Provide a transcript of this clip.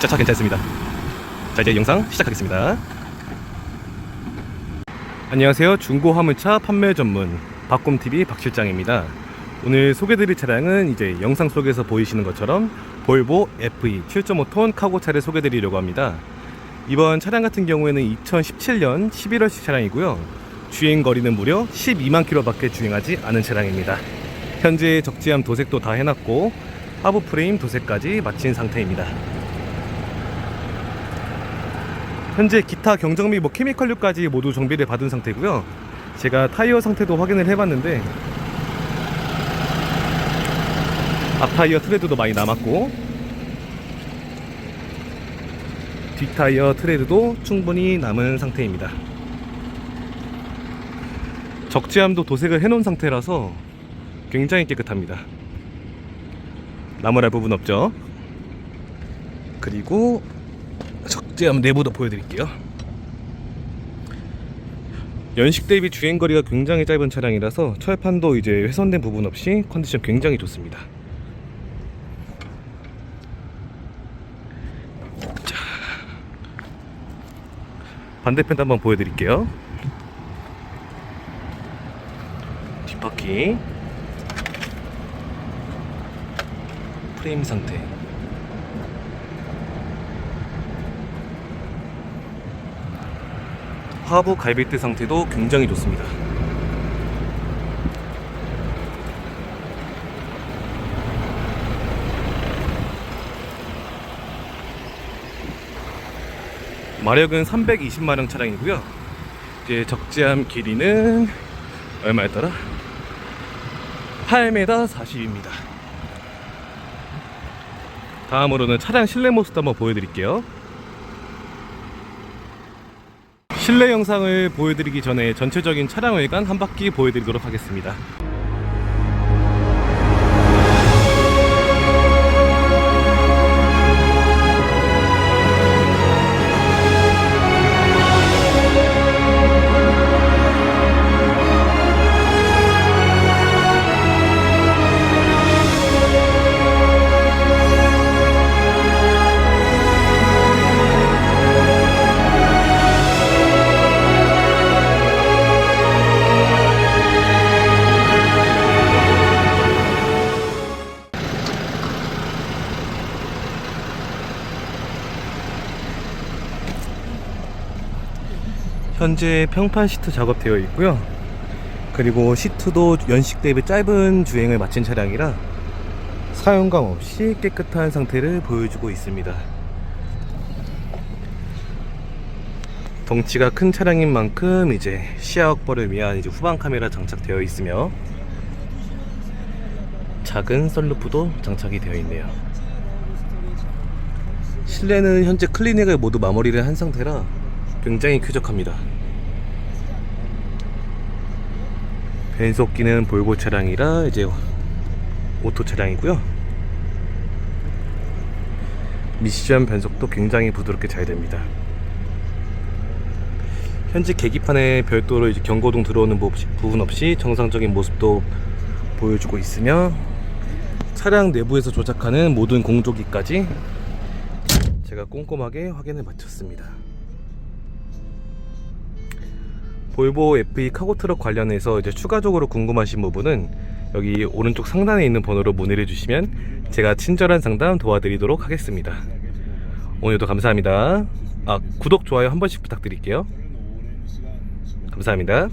진짜 차 괜찮습니다. 자 이제 영상 시작하겠습니다. 안녕하세요. 중고 화물차 판매 전문 박곰TV 박실장입니다. 오늘 소개드릴 차량은 이제 영상 속에서 보이시는 것처럼 볼보 FE 7.5톤 카고차를 소개드리려고 합니다. 이번 차량 같은 경우에는 2017년 11월식 차량이고요. 주행 거리는 무려 12만 킬로밖에 주행하지 않은 차량입니다. 현재 적재함 도색도 다 해놨고 하부 프레임 도색까지 마친 상태입니다. 현재 기타 경정비 뭐 케미컬류까지 모두 정비를 받은 상태고요. 제가 타이어 상태도 확인을 해봤는데 앞 타이어 트레드도 많이 남았고 뒷 타이어 트레드도 충분히 남은 상태입니다. 적재함도 도색을 해놓은 상태라서 굉장히 깨끗합니다. 나무랄 부분 없죠? 그리고 적재함 내부도 보여드릴게요. 연식 대비 주행 거리가 굉장히 짧은 차량이라서 철판도 이제 훼손된 부분 없이 컨디션 굉장히 좋습니다. 자, 반대편도 한번 보여드릴게요. 뒷바퀴 프레임 상태 하부 갈비대 상태도 굉장히 좋습니다. 마력은 320마력 차량이고요. 이제 적재함 길이는 얼마였더라? 8m 40입니다. 다음으로는 차량 실내 모습도 한번 보여드릴게요. 실내 영상을 보여드리기 전에 전체적인 차량 외관 한 바퀴 보여드리도록 하겠습니다. 현재 평판 시트 작업되어 있고요. 그리고 시트도 연식 대비 짧은 주행을 마친 차량이라 사용감 없이 깨끗한 상태를 보여주고 있습니다. 덩치가 큰 차량인 만큼 이제 시야 확보를 위한 이제 후방 카메라 장착되어 있으며 작은 썬루프도 장착이 되어 있네요. 실내는 현재 클리닉을 모두 마무리를 한 상태라 굉장히 쾌적합니다. 변속기는 볼보 차량이라 이제 오토 차량이고요. 미션 변속도 굉장히 부드럽게 잘 됩니다. 현재 계기판에 별도로 이제 경고등 들어오는 부- 부분 없이 정상적인 모습도 보여주고 있으며 차량 내부에서 조작하는 모든 공조기까지 제가 꼼꼼하게 확인을 마쳤습니다. 볼보 FE 카고 트럭 관련해서 이제 추가적으로 궁금하신 부분은 여기 오른쪽 상단에 있는 번호로 문의를 주시면 제가 친절한 상담 도와드리도록 하겠습니다. 오늘도 감사합니다. 아, 구독, 좋아요 한 번씩 부탁드릴게요. 감사합니다.